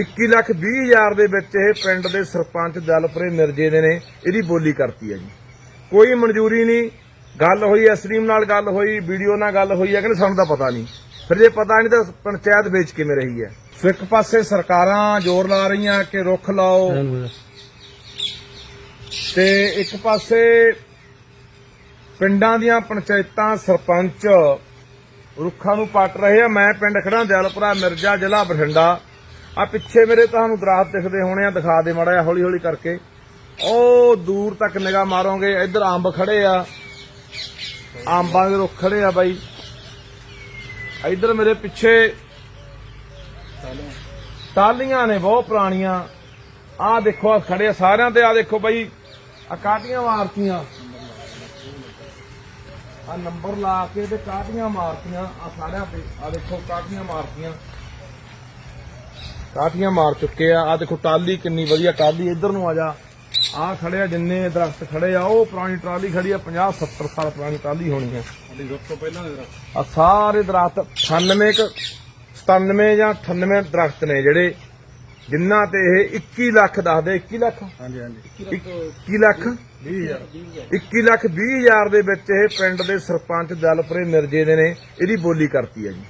21 ਲੱਖ 20 ਹਜ਼ਾਰ ਦੇ ਵਿੱਚ ਇਹ ਪਿੰਡ ਦੇ ਸਰਪੰਚ ਦਲਪ੍ਰੇ ਮਿਰਜੇ ਦੇ ਨੇ, ਇਹਦੀ ਬੋਲੀ ਕਰਤੀ ਹੈ ਜੀ। ਕੋਈ ਮਨਜ਼ੂਰੀ ਨਹੀਂ, ਗੱਲ ਹੋਈ ਐਸਟ੍ਰੀਮ ਨਾਲ ਗੱਲ ਹੋਈ, ਵੀਡੀਓ ਨਾਲ ਗੱਲ ਹੋਈ ਹੈ, ਕਹਿੰਦੇ ਸਾਨੂੰ ਤਾਂ ਪਤਾ ਨਹੀਂ। ਫਿਰ ਜੇ ਪਤਾ ਨਹੀਂ ਤਾਂ ਪੰਚਾਇਤ ਵੇਚ ਕਿਵੇਂ ਰਹੀ ਹੈ? ਸੋ ਇੱਕ ਪਾਸੇ ਸਰਕਾਰਾਂ ਜ਼ੋਰ ਲਾ ਰਹੀਆਂ ਕਿ ਰੁੱਖ ਲਾਓ। ਤੇ ਇੱਕ ਪਾਸੇ ਪਿੰਡਾਂ ਦੀਆਂ ਪੰਚਾਇਤਾਂ ਸਰਪੰਚ ਰੁੱਖਾਂ ਨੂੰ ਪੱਟ ਰਹੇ ਆ। ਮੈਂ ਪਿੰਡ ਖੜਾ ਦਿਲਪੁਰਾ ਮਿਰਜ਼ਾ, ਜ਼ਿਲ੍ਹਾ ਬਠਿੰਡਾ। ਆ ਪਿੱਛੇ ਮੇਰੇ ਤੁਹਾਨੂੰ ਦਰਖਤ ਦਿਖਦੇ ਹੋਣੇ ਆ, ਦਿਖਾ ਦੇ ਮਾੜਾ ਹੌਲੀ ਹੌਲੀ ਕਰਕੇ। ਉਹ ਦੂਰ ਤੱਕ ਨਿਗਾਹ ਮਾਰੋਗੇ, ਇੱਧਰ ਅੰਬ ਖੜੇ ਆ। ਅੰਬਾਂ ਦੇ ਰੁੱਖ ਖੜੇ ਆ ਬਾਈ। ਇੱਧਰ ਮੇਰੇ ਪਿੱਛੇ ਟਾਲੀਆਂ ਨੇ, ਬਹੁਤ ਪੁਰਾਣੀਆਂ। ਆਹ ਦੇਖੋ, ਆ ਖੜੇ ਆ ਸਾਰਿਆਂ ਤੇ, ਆ ਦੇਖੋ ਬਾਈ, ਆ ਕਾਟੀਆਂ ਮਾਰਤੀਆਂ? ਆ ਨੰਬਰ ਲਾ ਕੇ ਤੇ ਕਾਟੀਆਂ ਮਾਰਤੀਆਂ? ਆ ਸਾਰਿਆਂ ਤੇ, ਆ ਦੇਖੋ ਕਾਟੀਆਂ ਮਾਰਤੀਆਂ? ਕਾਟੀਆਂ ਮਾਰ ਚੁੱਕੇ ਆ। ਆ ਦੇਖੋ ਟਾਲੀ ਕਿੰਨੀ ਵਧੀਆ ਟਾਲੀ ਇੱਧਰ ਨੂੰ ਆ ਜਾ। ਆ ਖੜੇ ਆ ਜਿੰਨੇ ਦਰਖਤ ਖੜੇ ਆ ਉਹ ਪੁਰਾਣੀ ਟਰਾਲੀ ਖੜੀ ਆ 50 70 ਸਾਲ ਪੁਰਾਣੀ ਟਰਾਲੀ ਹੋਣੀ ਹੈ। ਸਾਡੀ ਰੁੱਖ ਤੋਂ ਪਹਿਲਾਂ ਦੇ ਦਰਖਤ। ਆ ਸਾਰੇ ਦਰਖਤ 98 ਕ 97 ਜਾਂ 98 ਦਰਖਤ ਨੇ ਜਿਹੜੇ ਜਿਨ੍ਹਾਂ ਤੇ ਇਹ 21 ਲੱਖ ਦੱਸਦੇ 21 ਲੱਖ? ਹਾਂਜੀ ਹਾਂਜੀ। 21 ਲੱਖ? 20000 21 ਲੱਖ 20 ਹਜ਼ਾਰ ਦੇ ਵਿੱਚ ਇਹ ਪਿੰਡ ਦੇ ਸਰਪੰਚ ਦਲਪ੍ਰੇ ਮਿਰਜੇ ਦੇ ਨੇ ਇਹਦੀ ਬੋਲੀ ਕਰਤੀ ਹੈ ਜੀ।